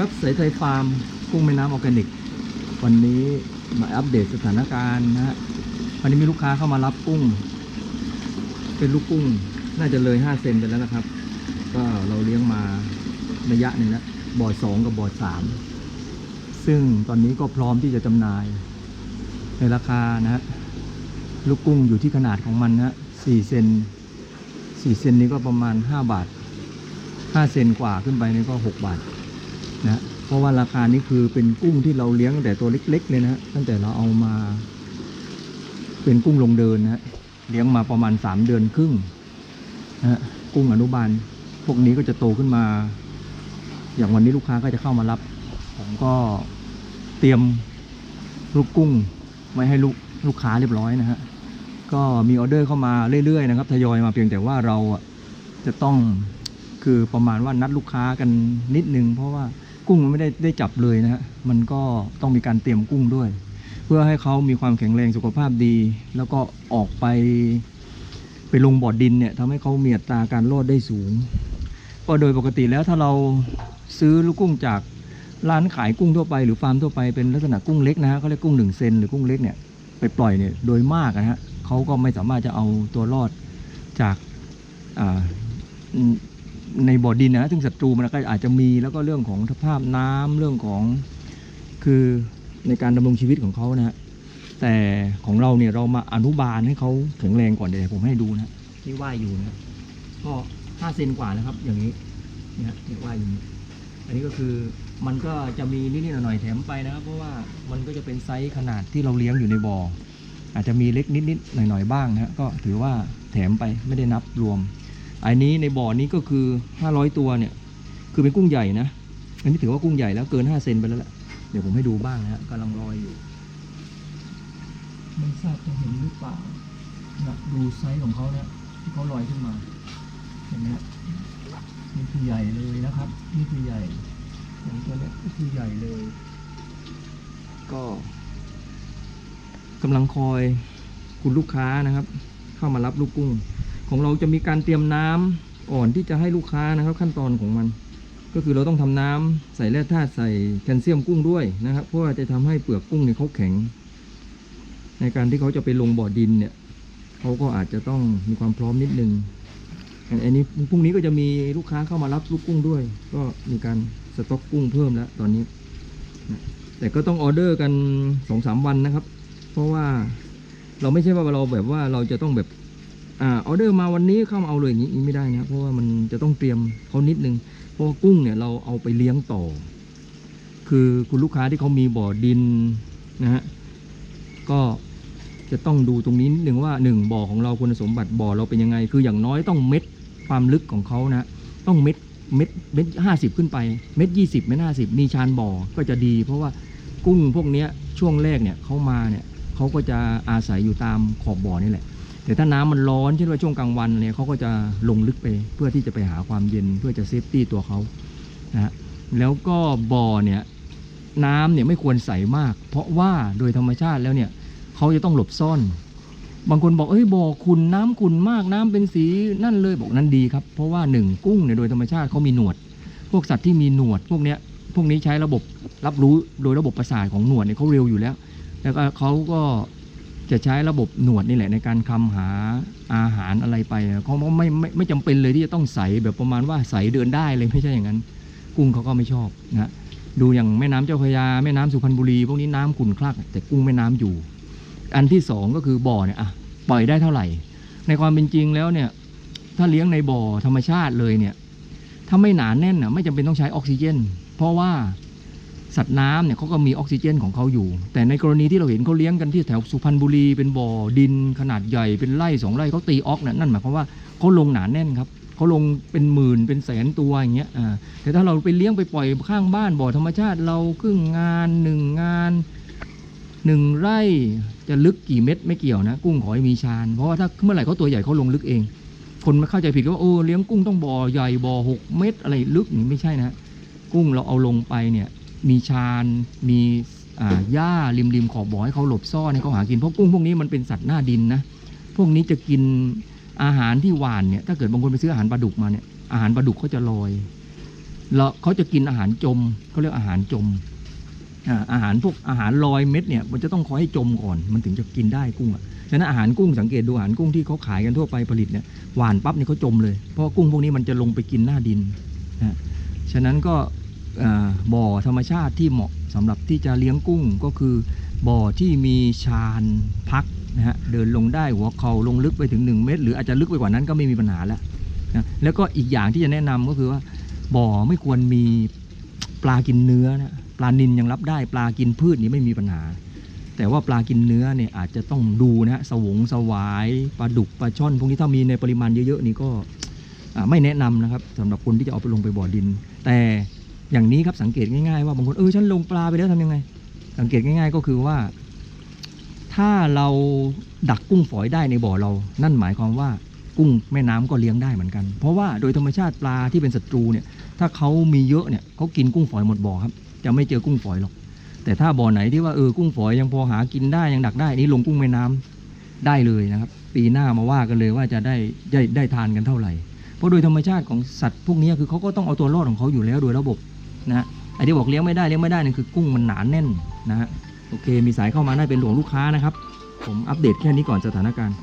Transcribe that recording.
ครับสายไทยฟาร์มกุ้งแม่น้ำออร์แกนิก วันนี้มาอัปเดตสถานการณ์นะฮะวันนี้มีลูกค้าเข้ามารับกุ้ง เป็นลูกกุ้ง น่าจะเลย 5 เซนไปแล้วนะครับ ก็เราเลี้ยงมาระยะหนึ่งแล้วบ่อสองกับบ่อสามซึ่งตอนนี้ก็พร้อมที่จะจำหน่าย ในราคานะฮะลูกกุ้งอยู่ที่ขนาดของมันนะสี่เซนสี่เซนนี้ก็ประมาณ 5 บาท 5 เซนกว่าขึ้นไปนี่ก็ 6 บาท นะเพราะว่าราคานี้คือเป็นกุ้งที่เราเลี้ยงตั้งแต่ตัวเล็ก ๆ เลยนะฮะตั้งแต่เราเอามา เป็นกุ้งลงเดินนะฮะเลี้ยงมาประมาณ3เดือนครึ่งนะฮะกุ้งอนุบาล พวกนี้ก็จะโตขึ้นมา อย่างวันนี้ลูกค้าก็จะเข้ามารับ ผมก็เตรียมลูกกุ้งไว้ให้ลูกลูกค้าเรียบร้อยนะฮะก็มีออเดอร์เข้ามาเรื่อยๆนะครับทยอยมาเพียงแต่ว่าเราอะจะต้องคือประมาณว่านัดลูกค้ากันนิดนึง เพราะว่า กุ้งมันไม่ได้ได้จับเลยนะฮะมันก็ต้องมีการเตรียมกุ้งด้วย เพื่อให้เขามีความแข็งแรงสุขภาพดี แล้วก็ออกไปไปลงบ่อดินเนี่ยทำให้เขามีอัตราการรอดได้สูง ก็โดยปกติแล้วถ้าเราซื้อลูกกุ้งจากร้านขายกุ้งทั่วไปหรือฟาร์มทั่วไปเป็นลักษณะกุ้งเล็กนะฮะเขาเรียกกุ้งหนึ่งเซนหรือกุ้งเล็กเนี่ยไปปล่อยเนี่ยโดยมากนะฮะเขาก็ไม่สามารถจะเอาตัวรอดจาก ในบ่อดินนะซึ่งศัตรูมันก็อาจจะมีแล้วก็เรื่องของสภาพน้ำเรื่องของคือในการดำรงชีวิตของเขานะฮะแต่ของเราเนี่ยเรามาอนุบาลให้เขาแข็งแรงก่อนเดี๋ยวผมให้ดูนะที่ว่ายอยู่นะก็ห้าเซนกว่าแล้วครับ อย่างนี้นะที่ว่ายอยู่อันนี้ก็คือมันก็จะมีนิดๆหน่อยๆแถมไปนะครับ เพราะว่ามันก็จะเป็นไซส์ขนาดที่เราเลี้ยงอยู่ในบ่ออาจจะมีเล็กนิดๆหน่อยๆบ้างนะฮะก็ถือว่าแถมไปไม่ได้นับรวม อันนี้ในบ่อนี้ก็คือ 500 ตัวเนี่ย คือเป็นกุ้งใหญ่นะ อันนี้ถือว่ากุ้งใหญ่แล้วเกิน 5 เซนไปแล้วแหละ เดี๋ยวผมให้ดูบ้างนะฮะกำลังลอยอยู่ ไม่ทราบจะเห็นหรือเปล่านะดูไซส์ของเขาเนี่ยที่เขาลอยขึ้นมา เห็นไหมฮะนี่คือใหญ่เลยนะครับ นี่คือใหญ่อย่างตัวเนี้ยก็คือใหญ่เลย ก็กำลังคอยคุณลูกค้านะครับ เข้ามารับลูกกุ้ง ของเราจะมีการเตรียมน้ำก่อนที่จะให้ลูกค้านะครับ ขั้นตอนของมัน ก็คือเราต้องทำน้ำใส่แร่ธาตุใส่แคลเซียมกุ้งด้วยนะครับ เพราะว่าจะทำให้เปลือกกุ้งเนี่ยเขาแข็ง ในการที่เขาจะไปลงบ่อดินเนี่ยเขาก็อาจจะต้องมีความพร้อมนิดนึงอันนี้พรุ่งนี้ก็จะมีลูกค้าเข้ามารับลูกกุ้งด้วย ก็มีการสต็อกกุ้งเพิ่มแล้วตอนนี้ แต่ก็ต้องออเดอร์กันสองสามวันนะครับ เพราะว่าเราไม่ใช่ว่าเราแบบว่าเราจะต้องแบบ อ่าออเดอร์มาวันนี้เข้ามาเอาเลยอย่างนี้ไม่ได้นะเพราะว่ามันจะต้องเตรียมเขานิดนึงเพราะกุ้งเนี่ยเราเอาไปเลี้ยงต่อ คือคุณลูกค้าที่เขามีบ่อดินนะฮะก็จะต้องดูตรงนี้นิดนึงว่าหนึ่งบ่อของเราคุณสมบัติบ่อเราเป็นยังไง คืออย่างน้อยต้องเม็ดความลึกของเขานะ ต้องเม็ดเม็ดเม็ดห้าสิบขึ้นไป เม็ดยี่สิบเม็ดห้าสิบมีชานบ่อก็จะดี เพราะว่ากุ้งพวกนี้ช่วงแรกเนี่ยเขามาเนี่ยเขาก็จะอาศัยอยู่ตามขอบบ่อนี่แหละ แต่ถ้าน้ำมันร้อนเช่นว่าช่วงกลางวันเนี่ยเขาก็จะลงลึกไปเพื่อที่จะไปหาความเย็นเพื่อจะเซฟตี้ตัวเขานะฮะแล้วก็บ่อเนี่ยน้ำเนี่ยไม่ควรใสมาก เพราะว่าโดยธรรมชาติแล้วเนี่ยเขาจะต้องหลบซ่อน บางคนบอกเอ้ยบ่อขุนน้ำขุนมากน้ำเป็นสีนั่นเลยบอกนั่นดีครับ เพราะว่าหนึ่งกุ้งเนี่ยโดยธรรมชาติเขามีหนวด พวกสัตว์ที่มีหนวดพวกเนี้ยพวกนี้ใช้ระบบรับรู้โดยระบบประสาทของหนวดเนี่ยเขาเร็วอยู่แล้ว แล้วก็เขาก็ จะใช้ระบบหนวดนี่แหละในการคำหาอาหารอะไรไปเขาไม่ไม่ไม่จำเป็นเลยที่จะต้องใสแบบประมาณว่าใสเดินได้เลยไม่ใช่อย่างนั้น กุ้งเขาก็ไม่ชอบนะดูอย่างแม่น้ำเจ้าพระยาแม่น้ำสุพรรณบุรีพวกนี้น้ำขุ่นคลักแต่กุ้งแม่น้ำอยู่ อันที่สองก็คือบ่อเนี่ยอะปล่อยได้เท่าไหร่ ในความเป็นจริงแล้วเนี่ยถ้าเลี้ยงในบ่อธรรมชาติเลยเนี่ยถ้าไม่หนาแน่นน่ะไม่จำเป็นต้องใช้ออกซิเจน เพราะว่า สัตว์น้ำเนี่ยเขาก็มีออกซิเจนของเขาอยู่ แต่ในกรณีที่เราเห็นเขาเลี้ยงกันที่แถวสุพรรณบุรีเป็นบ่อดินขนาดใหญ่เป็นไร่สองไร่เขาตีออกเนี่ยนั่นหมายความว่าเขาลงหนาแน่นครับเขาลงเป็นหมื่นเป็นแสนตัวอย่างเงี้ยอ่าแต่ถ้าเราไปเลี้ยงไปปล่อยข้างบ้านบ่อธรรมชาติเราครึ่งงานหนึ่งงานหนึ่งไร่จะลึกกี่เม็ดไม่เกี่ยวนะ กุ้งขอให้มีชานเพราะว่าถ้าเมื่อไหร่เขาตัวใหญ่เขาลงลึกเอง คนมาเข้าใจผิดว่าโอ้เลี้ยงกุ้งต้องบ่อใหญ่บ่อหกเม็ดอะไรลึกนี่ไม่ใช่นะ กุ้งเราเอาลงไปเนี่ย มีชานมีหญ้าริมริมขอบบ่อให้เขาหลบซ่อนให้เขาหากินเพราะกุ้งพวกนี้มันเป็นสัตว์หน้าดินนะพวกนี้จะกินอาหารที่หวานเนี่ยถ้าเกิดบางคนไปซื้ออาหารปลาดุกมาเนี่ยอาหารปลาดุกเขาจะลอยแล้วเขาจะกินอาหารจมเขาเรียกอาหารจมอาหารพวกอาหารลอยเม็ดเนี่ยมันจะต้องคอยให้จมก่อน มันถึงจะกินได้กุ้งอะฉะนั้นอาหารกุ้งสังเกตดูอาหารกุ้งที่เขาขายกันทั่วไปผลิตเนี่ยหวานปั๊บเนี่ยเขาจมเลยเพราะกุ้งพวกนี้มันจะลงไปกินหน้าดินนะฉะนั้นก็ บ่อธรรมชาติที่เหมาะสำหรับที่จะเลี้ยงกุ้งก็คือ บ่อที่มีชานพักนะฮะเดินลงได้หัวเข่าลงลึกไปถึง 1 เมตร หรืออาจจะลึกไปกว่านั้นก็ไม่มีปัญหาแล้วนะแล้วก็อีกอย่างที่จะแนะนำก็คือว่า บ่อไม่ควรมีปลากินเนื้อนะปลานินยังรับได้ปลากินพืชนี่ไม่มีปัญหา แต่ว่าปลากินเนื้อเนี่ยอาจจะต้องดูนะฮะสวงสวายปลาดุกปลาช่อนพวกนี้ถ้ามีในปริมาณเยอะๆนี่ก็ไม่แนะนำนะครับสำหรับคนที่จะเอาไปลงไปบ่อดิน แต่ อย่างนี้ครับสังเกตง่ายๆว่าบางคนเออฉันลงปลาไปแล้วทำยังไง สังเกตง่าย ๆ ก็คือว่า ถ้าเราดักกุ้งฝอยได้ในบ่อเรา นั่นหมายความว่ากุ้งแม่น้ำก็เลี้ยงได้เหมือนกัน เพราะว่าโดยธรรมชาติปลาที่เป็นศัตรูเนี่ย ถ้าเขามีเยอะเนี่ยเขากินกุ้งฝอยหมดบ่อครับ จะไม่เจอกุ้งฝอยหรอก แต่ถ้าบ่อไหนที่ว่าเออกุ้งฝอยยังพอหากินได้ยังดักได้นี่ลงกุ้งแม่น้ำได้เลยนะครับ ปีหน้ามาว่ากันเลยว่าจะได้ได้ได้ทานกันเท่าไหร่ เพราะโดยธรรมชาติของสัตว์พวกนี้คือเขาก็ต้องเอาตัวรอดของเขาอยู่แล้วโดยระบบ นะฮะไอ้ที่บอกเลี้ยงไม่ได้เลี้ยงไม่ได้นั่นคือกุ้งมันหนาแน่นนะฮะโอเคมีสายเข้ามาได้เป็นหลวงลูกค้านะครับ ผมอัปเดตแค่นี้ก่อนสถานการณ์